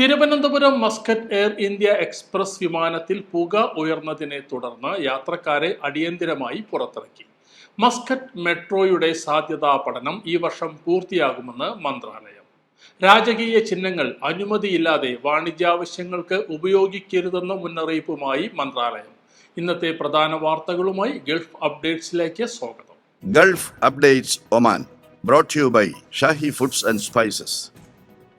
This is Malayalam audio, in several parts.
Thiruvananthapuram Muscat air India express വിമാനത്തിൽ പുക ഉയർന്നതിനെ തുടർന്ന് യാത്രക്കാരെ അടിയന്തിരമായി പുറത്തിറക്കി. മസ്കറ്റ് മെട്രോയുടെ സാധ്യതാ പഠനം ഈ വർഷം പൂർത്തിയാകുമെന്ന് മന്ത്രാലയം. രാജകീയ ചിഹ്നങ്ങൾ അനുമതിയില്ലാതെ വാണിജ്യാവശ്യങ്ങൾക്ക് ഉപയോഗിക്കരുതെന്ന മുന്നറിയിപ്പുമായി മന്ത്രാലയം. ഇന്നത്തെ പ്രധാന വാർത്തകളുമായി ഗൾഫ് അപ്ഡേറ്റ്സിലേക്ക് സ്വാഗതം. Gulf updates Oman brought you by Shahi foods and spices.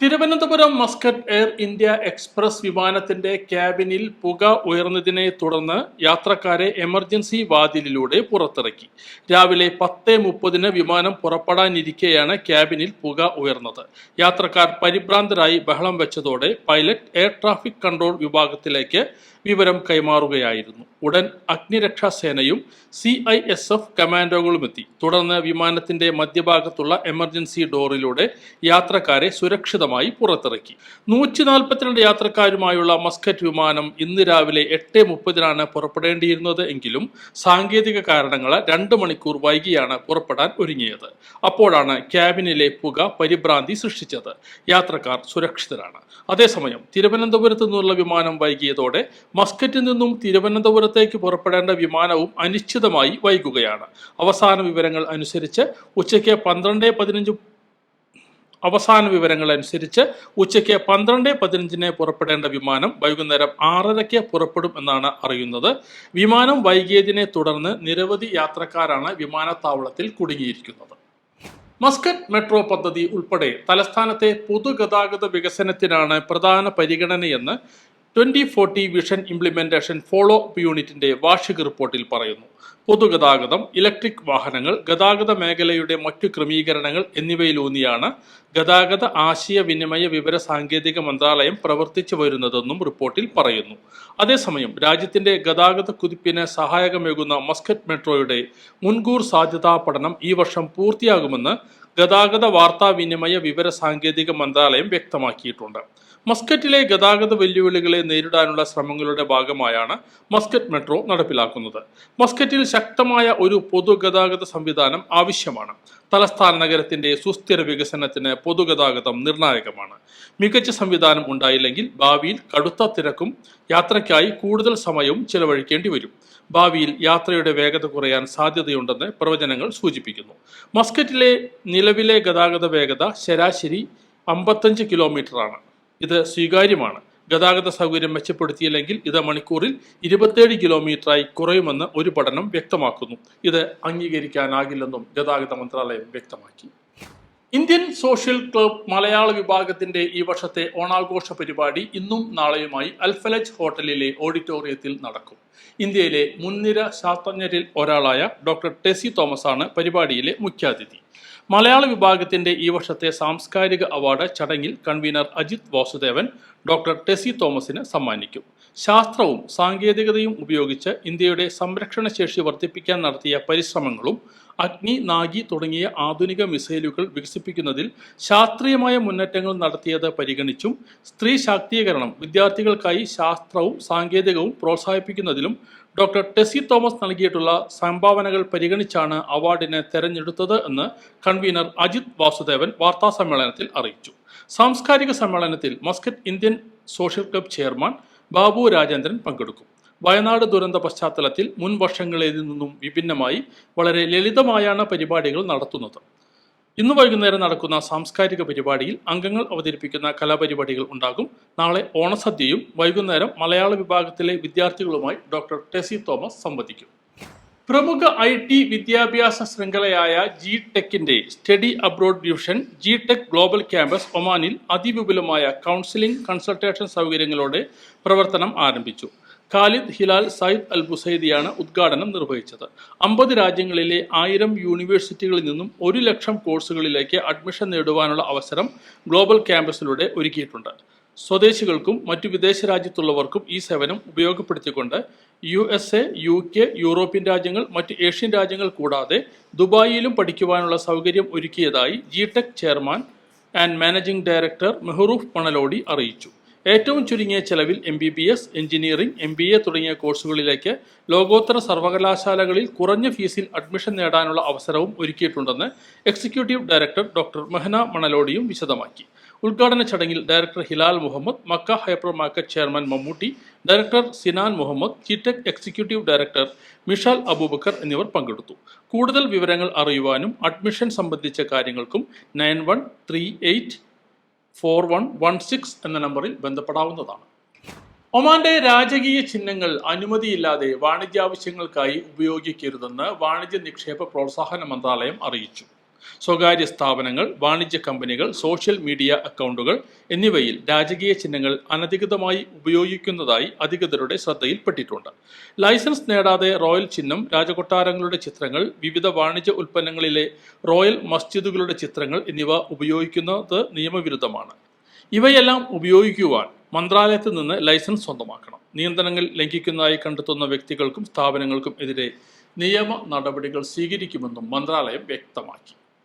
Thiruvananthapuram Muscat air India express വിമാനത്തിന്റെ ക്യാബിനിൽ പുക ഉയർന്നതിനെ തുടർന്ന് യാത്രക്കാരെ എമർജൻസി വാതിലിലൂടെ പുറത്തിറക്കി. രാവിലെ പത്ത് മുപ്പതിന് വിമാനം പുറപ്പെടാനിരിക്കെയാണ് ക്യാബിനിൽ പുക ഉയർന്നത്. യാത്രക്കാർ പരിഭ്രാന്തരായി ബഹളം വെച്ചതോടെ പൈലറ്റ് എയർ ട്രാഫിക് കൺട്രോൾ വിഭാഗത്തിലേക്ക് വിവരം കൈമാറുകയായിരുന്നു. ഉടൻ അഗ്നിരക്ഷാ സേനയും സി ഐ എസ് എഫ് കമാൻഡോകളും എത്തി തുടർന്ന് വിമാനത്തിന്റെ മധ്യഭാഗത്തുള്ള എമർജൻസി ഡോറിലൂടെ യാത്രക്കാരെ സുരക്ഷിതമായി പുറത്തിറക്കി. നൂറ്റി നാൽപ്പത്തിരണ്ട് യാത്രക്കാരുമായുള്ള മസ്കറ്റ് വിമാനം ഇന്ന് രാവിലെ എട്ട് മുപ്പതിനാണ് പുറപ്പെടേണ്ടിയിരുന്നത് എങ്കിലും സാങ്കേതിക കാരണങ്ങളാൽ രണ്ട് മണിക്കൂർ വൈകിയാണ് പുറപ്പെടാൻ ഒരുങ്ങിയത്. അപ്പോഴാണ് ക്യാബിനിലെ പുക പരിഭ്രാന്തി സൃഷ്ടിച്ചത്. യാത്രക്കാർ സുരക്ഷിതരാണ്. അതേസമയം തിരുവനന്തപുരത്ത് നിന്നുള്ള വിമാനം വൈകിയതോടെ മസ്കറ്റിൽ നിന്നും തിരുവനന്തപുരത്തേക്ക് പുറപ്പെടേണ്ട വിമാനവും അനിശ്ചിതമായി വൈകുകയാണ്. അവസാന വിവരങ്ങൾ അനുസരിച്ച് ഉച്ചയ്ക്ക് പന്ത്രണ്ട് പതിനഞ്ച് അവസാന വിവരങ്ങൾ അനുസരിച്ച് ഉച്ചയ്ക്ക് പന്ത്രണ്ട് പതിനഞ്ചിന് പുറപ്പെടേണ്ട വിമാനം വൈകുന്നേരം ആറരയ്ക്ക് പുറപ്പെടും എന്നാണ് അറിയുന്നത്. വിമാനം വൈകിയതിനെ തുടർന്ന് നിരവധി യാത്രക്കാരാണ് വിമാനത്താവളത്തിൽ കുടുങ്ങിയിരിക്കുന്നത്. മസ്കറ്റ് മെട്രോ പദ്ധതി ഉൾപ്പെടെ തലസ്ഥാനത്തെ പൊതുഗതാഗത വികസനത്തിനാണ് പ്രധാന പരിഗണനയെന്ന് twenty forty vision implementation follow up യൂണിറ്റിന്റെ വാർഷിക റിപ്പോർട്ടിൽ പറയുന്നു. പൊതുഗതാഗതം ഇലക്ട്രിക് വാഹനങ്ങൾ ഗതാഗത മേഖലയുടെ മറ്റു ക്രമീകരണങ്ങൾ എന്നിവയിലൂന്നിയാണ് ഗതാഗത ആശയവിനിമയ വിവര സാങ്കേതിക മന്ത്രാലയം പ്രവർത്തിച്ചു വരുന്നതെന്നും റിപ്പോർട്ടിൽ പറയുന്നു. അതേസമയം രാജ്യത്തിന്റെ ഗതാഗത കുതിപ്പിന് സഹായകമേകുന്ന മസ്കറ്റ് മെട്രോയുടെ മുൻകൂർ സാധ്യതാ പഠനം ഈ വർഷം പൂർത്തിയാകുമെന്ന് ഗതാഗത വാർത്താവിനിമയ വിവര സാങ്കേതിക മന്ത്രാലയം വ്യക്തമാക്കിയിട്ടുണ്ട്. മസ്കറ്റിലെ ഗതാഗത വെല്ലുവിളികളെ നേരിടാനുള്ള ശ്രമങ്ങളുടെ ഭാഗമായാണ് മസ്കറ്റ് മെട്രോ നടപ്പിലാക്കുന്നത്. മസ്കറ്റിൽ ശക്തമായ ഒരു പൊതുഗതാഗത സംവിധാനം ആവശ്യമാണ്. തലസ്ഥാന നഗരത്തിന്റെ സുസ്ഥിര വികസനത്തിന് പൊതുഗതാഗതം നിർണായകമാണ്. മികച്ച സംവിധാനം ഉണ്ടായില്ലെങ്കിൽ ഭാവിയിൽ കടുത്ത തിരക്കും യാത്രയ്ക്കായി കൂടുതൽ സമയവും ചെലവഴിക്കേണ്ടി വരും. ഭാവിയിൽ യാത്രയുടെ വേഗത കുറയാൻ സാധ്യതയുണ്ടെന്ന് പ്രവചനങ്ങൾ സൂചിപ്പിക്കുന്നു. മസ്കറ്റിലെ നിലവിലെ ഗതാഗത വേഗത ശരാശരി അമ്പത്തഞ്ച് കിലോമീറ്ററാണ്. ഇത് സ്വീകാര്യമാണ്. ഗതാഗത സൗകര്യം മെച്ചപ്പെടുത്തിയില്ലെങ്കിൽ ഇത് മണിക്കൂറിൽ ഇരുപത്തേഴ് കിലോമീറ്ററായി കുറയുമെന്ന് ഒരു പഠനം വ്യക്തമാക്കുന്നു. ഇത് അംഗീകരിക്കാനാകില്ലെന്നും ഗതാഗത മന്ത്രാലയം വ്യക്തമാക്കി. ഇന്ത്യൻ സോഷ്യൽ ക്ലബ് മലയാള വിഭാഗത്തിന്റെ ഈ വർഷത്തെ ഓണാഘോഷ പരിപാടി ഇന്നും നാളെയുമായി അൽഫലജ് ഹോട്ടലിലെ ഓഡിറ്റോറിയത്തിൽ നടക്കും. ഇന്ത്യയിലെ മുൻനിര ശാസ്ത്രജ്ഞരിൽ ഒരാളായ ഡോക്ടർ ടെസി തോമസ് ആണ് പരിപാടിയിലെ മുഖ്യാതിഥി. മലയാള വിഭാഗത്തിന്റെ ഈ വർഷത്തെ സാംസ്കാരിക അവാർഡ് ചടങ്ങിൽ കൺവീനർ അജിത് വാസുദേവൻ ഡോക്ടർ ടെസി തോമസിന് സമ്മാനിക്കും. ശാസ്ത്രവും സാങ്കേതികതയും ഉപയോഗിച്ച് ഇന്ത്യയുടെ സംരക്ഷണ ശേഷി വർദ്ധിപ്പിക്കാൻ നടത്തിയ പരിശ്രമങ്ങളും അഗ്നി നാഗി തുടങ്ങിയ ആധുനിക മിസൈലുകൾ വികസിപ്പിക്കുന്നതിൽ ശാസ്ത്രീയമായ മുന്നേറ്റങ്ങൾ നടത്തിയത് പരിഗണിച്ചും സ്ത്രീ ശാക്തീകരണം വിദ്യാർത്ഥികൾക്കായി ശാസ്ത്രവും സാങ്കേതികവും പ്രോത്സാഹിപ്പിക്കുന്നതിലും ഡോക്ടർ ടെസി തോമസ് നൽകിയിട്ടുള്ള സംഭാവനകൾ പരിഗണിച്ചാണ് അവാർഡിനെ തെരഞ്ഞെടുത്തത് എന്ന് കൺവീനർ അജിത് വാസുദേവൻ വാർത്താ സമ്മേളനത്തിൽ അറിയിച്ചു. സാംസ്കാരിക സമ്മേളനത്തിൽ Muscat Indian social club chairman Babu Rajendran പങ്കെടുക്കും. വയനാട് ദുരന്ത പശ്ചാത്തലത്തിൽ മുൻ വർഷങ്ങളിൽ നിന്നും വിഭിന്നമായി വളരെ ലളിതമായാണ് പരിപാടികൾ നടത്തുന്നത്. ഇന്ന് വൈകുന്നേരം നടക്കുന്ന സാംസ്കാരിക പരിപാടിയിൽ അംഗങ്ങൾ അവതരിപ്പിക്കുന്ന കലാപരിപാടികൾ ഉണ്ടാകും. നാളെ ഓണസദ്യയും വൈകുന്നേരം മലയാള വിഭാഗത്തിലെ വിദ്യാർത്ഥികളുമായി ഡോക്ടർ ടെസി തോമസ് സംവദിക്കും. പ്രമുഖ ഐ ടി വിദ്യാഭ്യാസ ശൃംഖലയായ G ടെക്കിന്റെ study abroad division G tech global campus ഒമാനിൽ അതിവിപുലമായ കൗൺസിലിംഗ് കൺസൾട്ടേഷൻ സൗകര്യങ്ങളോടെ പ്രവർത്തനം ആരംഭിച്ചു. ഖാലിദ് ഹിലാൽ സയ്യിദ് അൽ ബുസൈദിയാണ് ഉദ്ഘാടനം നിർവഹിച്ചത്. അമ്പത് രാജ്യങ്ങളിലെ ആയിരം യൂണിവേഴ്സിറ്റികളിൽ നിന്നും ഒരു ലക്ഷം കോഴ്സുകളിലേക്ക് അഡ്മിഷൻ നേടുവാനുള്ള അവസരം ഗ്ലോബൽ ക്യാമ്പസിലൂടെ ഒരുക്കിയിട്ടുണ്ട്. സ്വദേശികൾക്കും മറ്റു വിദേശ രാജ്യത്തുള്ളവർക്കും ഈ സേവനം ഉപയോഗപ്പെടുത്തിക്കൊണ്ട് U S A U K European രാജ്യങ്ങൾ മറ്റ് ഏഷ്യൻ രാജ്യങ്ങൾ കൂടാതെ ദുബായിലും പഠിക്കുവാനുള്ള സൗകര്യം ഒരുക്കിയതായി G chairman and managing director Meharoof Panaloti അറിയിച്ചു. ഏറ്റവും ചുരുങ്ങിയ ചെലവിൽ M B B S engineering M B A തുടങ്ങിയ കോഴ്സുകളിലേക്ക് ലോകോത്തര സർവകലാശാലകളിൽ കുറഞ്ഞ ഫീസിൽ അഡ്മിഷൻ നേടാനുള്ള അവസരവും ഒരുക്കിയിട്ടുണ്ടെന്ന് എക്സിക്യൂട്ടീവ് ഡയറക്ടർ ഡോക്ടർ മെഹന മണലോടിയും വിശദമാക്കി. ഉദ്ഘാടന ചടങ്ങിൽ director Hilal Muhammad Makka hyper market chairman Mammootty director Sinan Muhammad Chittak executive director Mishal Abubacker എന്നിവർ പങ്കെടുത്തു. കൂടുതൽ വിവരങ്ങൾ അറിയുവാനും അഡ്മിഷൻ സംബന്ധിച്ച കാര്യങ്ങൾക്കും nine one three eight four one one six എന്ന നമ്പറിൽ ബന്ധപ്പെടാവുന്നതാണ്. ഒമാന്റെ രാജകീയ ചിഹ്നങ്ങൾ അനുമതിയില്ലാതെ വാണിജ്യാവശ്യങ്ങൾക്കായി ഉപയോഗിക്കരുതെന്ന് വാണിജ്യ നിക്ഷേപ പ്രോത്സാഹന മന്ത്രാലയം അറിയിച്ചു. സ്വകാര്യ സ്ഥാപനങ്ങൾ വാണിജ്യ കമ്പനികൾ സോഷ്യൽ മീഡിയ അക്കൗണ്ടുകൾ എന്നിവയിൽ രാജകീയ ചിഹ്നങ്ങൾ അനധികൃതമായി ഉപയോഗിക്കുന്നതായി അധികൃതരുടെ ശ്രദ്ധയിൽപ്പെട്ടിട്ടുണ്ട്. ലൈസൻസ് നേടാതെ റോയൽ ചിഹ്നം രാജകൊട്ടാരങ്ങളുടെ ചിത്രങ്ങൾ വിവിധ വാണിജ്യ ഉൽപ്പന്നങ്ങളിലെ റോയൽ മസ്ജിദുകളുടെ ചിത്രങ്ങൾ എന്നിവ ഉപയോഗിക്കുന്നത് നിയമവിരുദ്ധമാണ്. ഇവയെല്ലാം ഉപയോഗിക്കുവാൻ മന്ത്രാലയത്തിൽ നിന്ന് ലൈസൻസ് സ്വന്തമാക്കണം. നിയന്ത്രണങ്ങൾ ലംഘിക്കുന്നതായി കണ്ടെത്തുന്ന വ്യക്തികൾക്കും സ്ഥാപനങ്ങൾക്കും എതിരെ നിയമ നടപടികൾ സ്വീകരിക്കുമെന്നും മന്ത്രാലയം വ്യക്തമാക്കി.